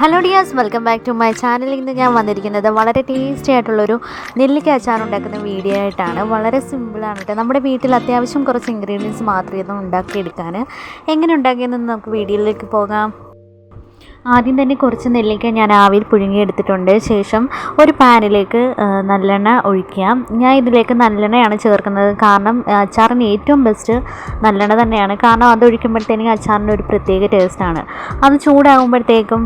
Hello dears welcome back to my channel ഇന്ന് ഞാൻ വന്നിരിക്കുന്നത് വളരെ ടേസ്റ്റി ആയിട്ടുള്ളൊരു നെല്ലിക്ക അച്ചാർ ഉണ്ടാക്കുന്ന വീഡിയോ ആയിട്ടാണ്. വളരെ സിമ്പിളാണ് കേട്ടോ നമ്മുടെ വീട്ടിൽ അത്യാവശ്യം കുറച്ച് ഇൻഗ്രീഡിയൻസ് മാത്രമേ ഉണ്ടാക്കിയെടുക്കാൻ എങ്ങനെ ഉണ്ടാക്കിയെന്ന് നമുക്ക് വീഡിയോയിലേക്ക് പോകാം. ആദ്യം തന്നെ കുറച്ച് നെല്ലിക്ക ഞാൻ ആവിയിൽ പുഴുങ്ങിയെടുത്തിട്ടുണ്ട് ശേഷം ഒരു പാനിലേക്ക് നല്ലെണ്ണ ഒഴിക്കുക ഞാൻ ഇതിലേക്ക് നല്ലെണ്ണയാണ് ചേർക്കുന്നത്. കാരണം അച്ചാറിന് ഏറ്റവും ബെസ്റ്റ് നല്ലെണ്ണ തന്നെയാണ്. കാരണം അത് ഒഴിക്കുമ്പോഴത്തേനും അച്ചാറിന്റെ ഒരു പ്രത്യേക ടേസ്റ്റാണ് അത് ചൂടാകുമ്പോഴത്തേക്കും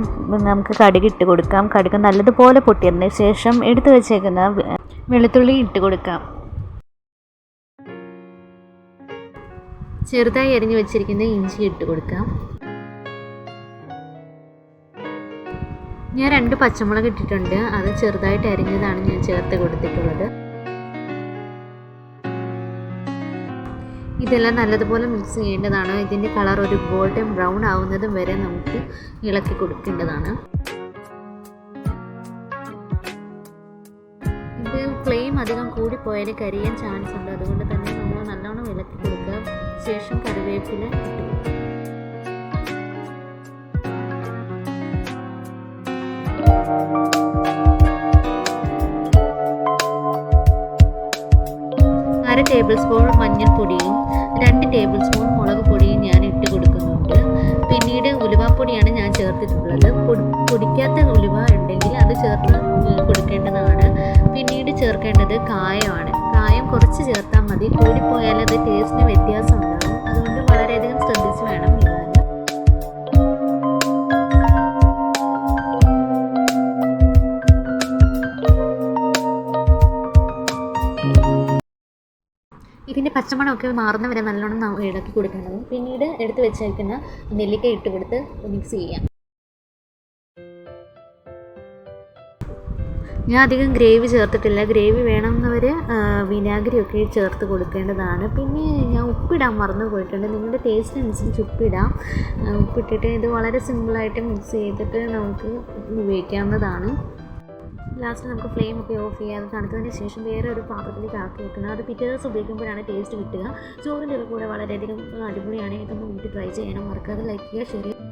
നമുക്ക് കടുക് ഇട്ട് കൊടുക്കാം. കടുക് നല്ലതുപോലെ പൊട്ടിയതിന് ശേഷം എടുത്തു വെച്ചേക്കുന്ന വെളുത്തുള്ളി ഇട്ട് കൊടുക്കാം. ചെറുതായി അരിഞ്ഞു വെച്ചിരിക്കുന്ന ഇഞ്ചി ഇട്ട് കൊടുക്കാം. ഞാൻ രണ്ട് പച്ചമുളക് ഇട്ടിട്ടുണ്ട്. അത് ചെറുതായിട്ട് അരിഞ്ഞതാണ് ഞാൻ ചേർത്ത് കൊടുത്തിട്ടുള്ളത്. ഇതെല്ലാം നല്ലതുപോലെ മിക്സ് ചെയ്യേണ്ടതാണ്. ഇതിന്റെ കളർ ഒരു ഗോൾഡൻ ബ്രൗൺ ആവുന്നതും വരെ നമുക്ക് ഇളക്കി കൊടുക്കേണ്ടതാണ്. ഇത് ഫ്ലെയിം അധികം കൂടിപ്പോയാൽ കരിയാൻ ചാൻസ് ഉണ്ട്. അതുകൊണ്ട് തന്നെ നമ്മൾ നല്ലോണം ഇളക്കി കൊടുക്കുക. ശേഷം കറിവേപ്പില ഇട്ട് ടേബിൾ സ്പൂൺ മഞ്ഞൾപ്പൊടിയും രണ്ട് ടേബിൾ സ്പൂൺ മുളക് പൊടിയും ഞാൻ ഇട്ട് കൊടുക്കുന്നുണ്ട്. പിന്നീട് ഉലുവാപ്പൊടിയാണ് ഞാൻ ചേർത്തിട്ടുള്ളത്. പൊടിക്കാത്ത ഉലുവ ഉണ്ടെങ്കിൽ അത് ചേർത്ത് കൊടുക്കേണ്ടതാണ്. പിന്നീട് ചേർക്കേണ്ടത് കായമാണ്. കായം കുറച്ച് ചേർത്താൽ മതി. കൂടിപ്പോയാൽ അത് ടേസ്റ്റിന് വ്യത്യാസം ഉണ്ടാകും. അതുകൊണ്ട് വളരെയധികം ശ്രദ്ധിച്ച് വേണം ഇതിന്റെ പച്ചമണമൊക്കെ മാറുന്ന വരെ നല്ലോണം ഇളക്കി കൊടുക്കേണ്ടത്. പിന്നീട് എടുത്ത് വെച്ചേക്കുന്ന നെല്ലിക്ക ഇട്ട് കൊടുത്ത് മിക്സ് ചെയ്യാം. ഞാൻ അധികം ഗ്രേവി ചേർത്തിട്ടില്ല. ഗ്രേവി വേണമെന്നവർ വിനാഗിരിയൊക്കെ ചേർത്ത് കൊടുക്കേണ്ടതാണ്. പിന്നെ ഞാൻ ഉപ്പിടാൻ മറന്നു പോയിട്ടുണ്ട്. നിങ്ങളുടെ ടേസ്റ്റ് അനുസരിച്ച് ഉപ്പിടാം. ഉപ്പിട്ടിട്ട് ഇത് വളരെ സിമ്പിളായിട്ട് മിക്സ് ചെയ്തിട്ട് നമുക്ക് ഉപയോഗിക്കാവുന്നതാണ്. ലാസ്റ്റ് നമുക്ക് ഫ്ലെയിം ഒക്കെ ഓഫ് ചെയ്യാതെ തണുത്തതിന് ശേഷം വേറെ ഒരു പാത്രത്തിലേക്ക് ആക്കി വെക്കണം. അത് പിറ്റേ ദിവസം ഉപയോഗിക്കുമ്പോഴാണ് ടേസ്റ്റ് കിട്ടുക. ചോറിന്റെ കൂടെ വളരെയധികം അടിപൊളിയാണ്. ഇതൊന്ന് വീട്ടിൽ ട്രൈ ചെയ്യാനും മറക്കാതെ ലൈക്ക് ചെയ്യുക ഷെയർ ചെയ്യുക.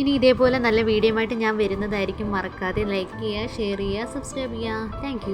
ഇനി ഇതേപോലെ നല്ല വീഡിയോ ആയിട്ട് ഞാൻ വരുന്നതായിരിക്കും. മറക്കാതെ ലൈക്ക് ചെയ്യുക ഷെയർ ചെയ്യുക. സബ്സ്ക്രൈബ് ചെയ്യുക. താങ്ക്